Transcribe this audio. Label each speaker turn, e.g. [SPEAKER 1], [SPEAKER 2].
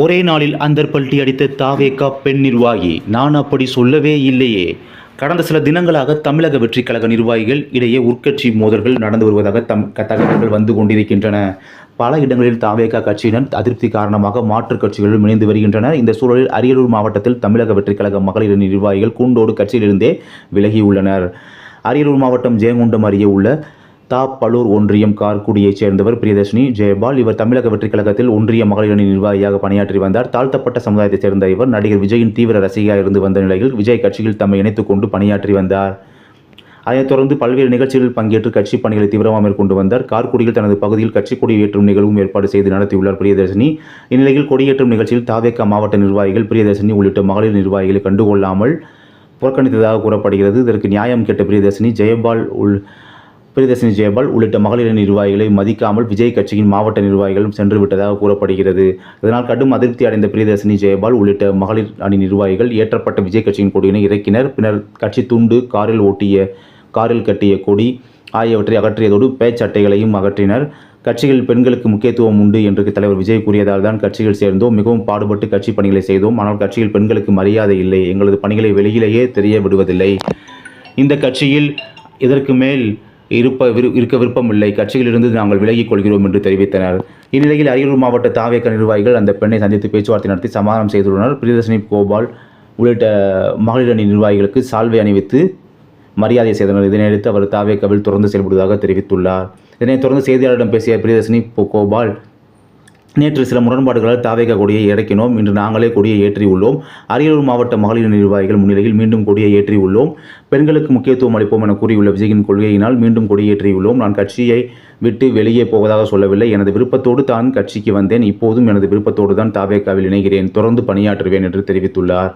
[SPEAKER 1] ஒரே நாளில் அந்தர்பல்ட்டி அடித்த தாவேகா பெண் நிர்வாகி நான் அப்படி சொல்லவே இல்லையே. கடந்த சில தினங்களாக தமிழக வெற்றிக் கழக நிர்வாகிகள் இடையே உட்கட்சி மோதல்கள் நடந்து வருவதாக தம் தகவல்கள் வந்து கொண்டிருக்கின்றன. பல இடங்களில் தாவேகா கட்சியினர் அதிருப்தி காரணமாக மாற்றுக் கட்சிகளும் இணைந்து வருகின்றன. இந்த சூழலில் அரியலூர் மாவட்டத்தில் தமிழக வெற்றிக் கழக மகளிர் நிர்வாகிகள் கூண்டோடு கட்சியிலிருந்தே விலகியுள்ளனர். அரியலூர் மாவட்டம் ஜெயங்கொண்டம் அருகே உள்ள தா ஒன்றியம் கார்குடியைச் சேர்ந்தவர் பிரியதர்ஷினி ஜெயபால். இவர் தமிழக வெற்றிக் கழகத்தில் ஒன்றிய மகளிர் அணி நிர்வாகியாக பணியாற்றி வந்தார். தாழ்த்தப்பட்ட சமுதாயத்தைச் சேர்ந்த இவர் நடிகர் விஜயின் தீவிர ரசிகையாக இருந்து வந்த நிலையில் விஜய் கட்சியில் தம்மை இணைத்துக் கொண்டு பணியாற்றி வந்தார். அதைத் தொடர்ந்து பல்வேறு நிகழ்ச்சிகளில் பங்கேற்று கட்சி பணிகளை தீவிரமாக மேற்கொண்டு வந்தார். கார்குடியில் தனது பகுதியில் கட்சி கொடி ஏற்றும் நிகழ்வும் ஏற்பாடு செய்து நடத்தியுள்ளார் பிரியதர்ஷினி. இந்நிலையில் கொடியேற்றும் நிகழ்ச்சியில் தாவேக்கா மாவட்ட நிர்வாகிகள் பிரியதர்ஷினி உள்ளிட்ட மகளிர் நிர்வாகிகளை கண்டுகொள்ளாமல் புறக்கணித்ததாக கூறப்படுகிறது. இதற்கு நியாயம் கேட்ட பிரியதர்ஷினி ஜெயபால் உள் பிரியதர்ஷினி ஜெயபால் உள்ளிட்ட மகளிர் நிர்வாகிகளை மதிக்காமல் விஜய் கட்சியின் மாவட்ட நிர்வாகிகளும் சென்று விட்டதாக கூறப்படுகிறது. இதனால் கடும் அதிருப்தி அடைந்த பிரியதர்ஷினி ஜெயபால் உள்ளிட்ட மகளிர் அணி நிர்வாகிகள் ஏற்றப்பட்ட விஜய் கட்சியின் கொடியினை இறக்கினர். பின்னர் கட்சி துண்டு காரில் ஓட்டிய காரில் கட்டிய கொடி ஆகியவற்றை அகற்றியதோடு பேச்சட்டைகளையும் அகற்றினர். கட்சிகள் பெண்களுக்கு முக்கியத்துவம் உண்டு என்று தலைவர் விஜய் கூறியதால் தான் கட்சிகள் சேர்ந்தோம். மிகவும் பாடுபட்டு கட்சி பணிகளை செய்தோம். ஆனால் கட்சியில் பெண்களுக்கு மரியாதை இல்லை. எங்களது பணிகளை வெளியிலேயே தெரிய விடுவதில்லை. இந்த கட்சியில் இதற்கு மேல் இருப்ப விரு இருக்க விருப்பமில்லை. கட்சியிலிருந்து நாங்கள் விலகிக் கொள்கிறோம் என்று தெரிவித்தனர். இந்நிலையில் அரியலூர் மாவட்ட தாவேக்க நிர்வாகிகள் அந்த பெண்ணை சந்தித்து பேச்சுவார்த்தை நடத்தி சமாதானம் செய்துள்ளனர். பிரியதர்ஷினி கோபால் உள்ளிட்ட மகளிர் அணி நிர்வாகிகளுக்கு சால்வை அணிவித்து மரியாதை செய்தனர். இதனையடுத்து அவர் தாவேக்கவில் தொடர்ந்து செயல்படுவதாக தெரிவித்துள்ளார். இதனைத் தொடர்ந்து செய்தியாளரிடம் பேசிய பிரியதர்ஷினி கோபால் நேற்று சில முரண்பாடுகளால் தாவேக கொடியை இறக்கினோம். இன்று நாங்களே கொடியை ஏற்றியுள்ளோம். அரியலூர் மாவட்ட மகளிர் நிர்வாகிகள் முன்னிலையில் மீண்டும் கொடியை ஏற்றியுள்ளோம். பெண்களுக்கு முக்கியத்துவம் அளிப்போம் என கூறியுள்ள விஜயின் கொள்கையினால் மீண்டும் கொடியேற்றியுள்ளோம் நான் கட்சியை விட்டு வெளியே போவதாக சொல்லவில்லை. எனது விருப்பத்தோடு தான் கட்சிக்கு வந்தேன். இப்போதும் எனது விருப்பத்தோடு தான் தாவேக்காவில் இணைகிறேன். தொடர்ந்து பணியாற்றுவேன் என்று தெரிவித்துள்ளார்.